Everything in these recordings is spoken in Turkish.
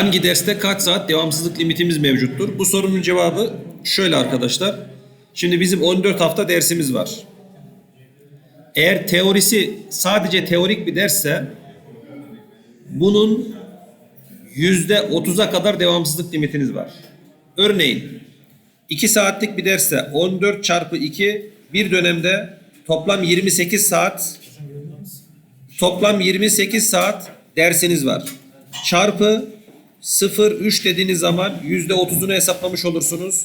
Hangi derste kaç saat devamsızlık limitimiz mevcuttur? Bu sorunun cevabı şöyle arkadaşlar. Şimdi bizim 14 hafta dersimiz var. Eğer teorisi sadece teorik bir dersse bunun yüzde 30'a kadar devamsızlık limitiniz var. Örneğin 2 saatlik bir derse 14 çarpı 2 bir dönemde toplam 28 saat toplam 28 saat dersiniz var. Çarpı 0 3 dediğiniz zaman yüzde 30'unu hesaplamış olursunuz.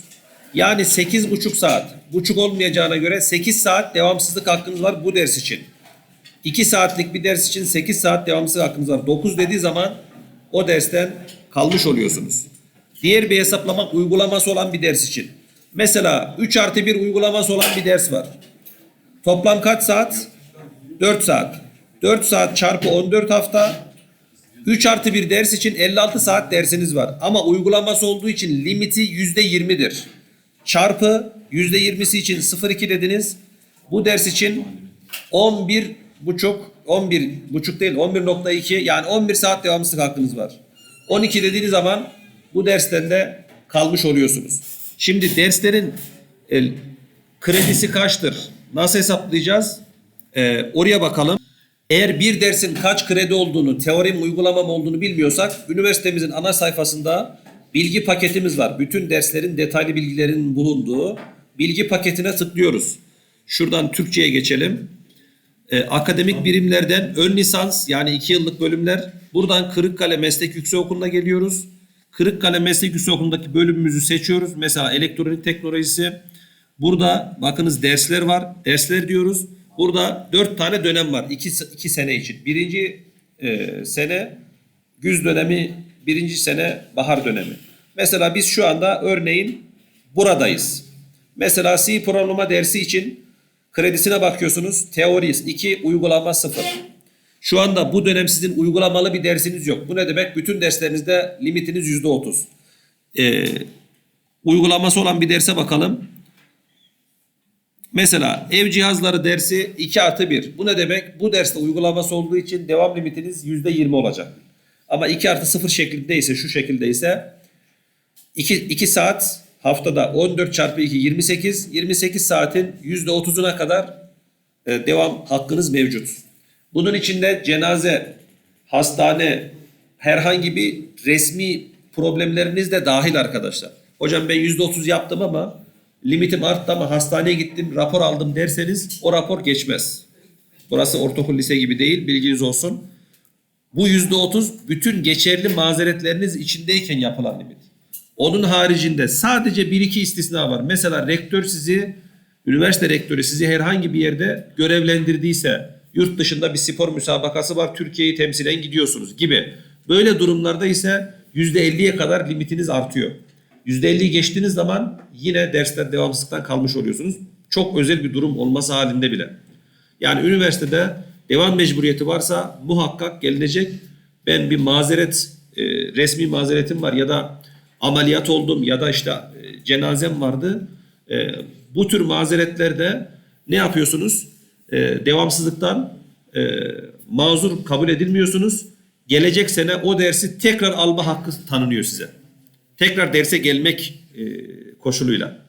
Yani 8,5 saat. Buçuk olmayacağına göre 8 saat devamsızlık hakkınız var bu ders için. 2 saatlik bir ders için 8 saat devamsızlık hakkınız var. 9 dediği zaman o dersten kalmış oluyorsunuz. Diğer bir hesaplama uygulaması olan bir ders için. Mesela 3 artı 1 uygulaması olan bir ders var. Toplam kaç saat? 4 saat. 4 saat çarpı 14 hafta 3 artı 1 ders için 56 saat dersiniz var. Ama uygulaması olduğu için limiti %20'dir. Çarpı %20'si için 0,2 dediniz. Bu ders için 11 buçuk 11 buçuk değil 11.2 yani 11 saat devamsızlık hakkınız var. 12 dediğiniz zaman bu dersten de kalmış oluyorsunuz. Şimdi derslerin e, kredisi kaçtır? Nasıl hesaplayacağız? E, oraya bakalım. Eğer bir dersin kaç kredi olduğunu, teori mi uygulama mı olduğunu bilmiyorsak üniversitemizin ana sayfasında bilgi paketimiz var. Bütün derslerin detaylı bilgilerin bulunduğu bilgi paketine tıklıyoruz. Şuradan Türkçe'ye geçelim. Ee, akademik birimlerden ön lisans yani iki yıllık bölümler. Buradan Kırıkkale Meslek Yüksekokulu'na geliyoruz. Kırıkkale Meslek Yüksekokulu'ndaki bölümümüzü seçiyoruz. Mesela elektronik teknolojisi. Burada bakınız dersler var. Dersler diyoruz. Burada dört tane dönem var. iki, iki sene için. Birinci e, sene güz dönemi, birinci sene bahar dönemi. Mesela biz şu anda örneğin buradayız. Mesela C programlama dersi için kredisine bakıyorsunuz. Teori 2, uygulama 0. Şu anda bu dönem sizin uygulamalı bir dersiniz yok. Bu ne demek? Bütün derslerinizde limitiniz %30. Ee, uygulaması olan bir derse bakalım. Mesela ev cihazları dersi 2 artı 1. Bu ne demek? Bu derste uygulaması olduğu için devam limitiniz %20 olacak. Ama 2 artı 0 şeklindeyse şu şekildeyse 2, 2 saat haftada 14 çarpı 2 28. 28 saatin %30'una kadar e, devam hakkınız mevcut. Bunun içinde cenaze, hastane, herhangi bir resmi problemleriniz de dahil arkadaşlar. Hocam ben %30 yaptım ama limitim arttı ama hastaneye gittim rapor aldım derseniz o rapor geçmez. Burası ortaokul lise gibi değil bilginiz olsun. Bu %30 bütün geçerli mazeretleriniz içindeyken yapılan limit. Onun haricinde sadece bir iki istisna var. Mesela rektör sizi, üniversite rektörü sizi herhangi bir yerde görevlendirdiyse, yurt dışında bir spor müsabakası var, Türkiye'yi temsilen gidiyorsunuz gibi. Böyle durumlarda ise %50'ye kadar limitiniz artıyor. %50'yi geçtiğiniz zaman yine dersler devamsızlıktan kalmış oluyorsunuz. Çok özel bir durum olması halinde bile. Yani üniversitede devam mecburiyeti varsa muhakkak gelinecek. Ben bir mazeret, e, resmi mazeretim var ya da ameliyat oldum ya da işte e, cenazem vardı. E, bu tür mazeretlerde ne yapıyorsunuz? E, devamsızlıktan e, mazur kabul edilmiyorsunuz. Gelecek sene o dersi tekrar alma hakkı tanınıyor size. Tekrar derse gelmek e, koşuluyla.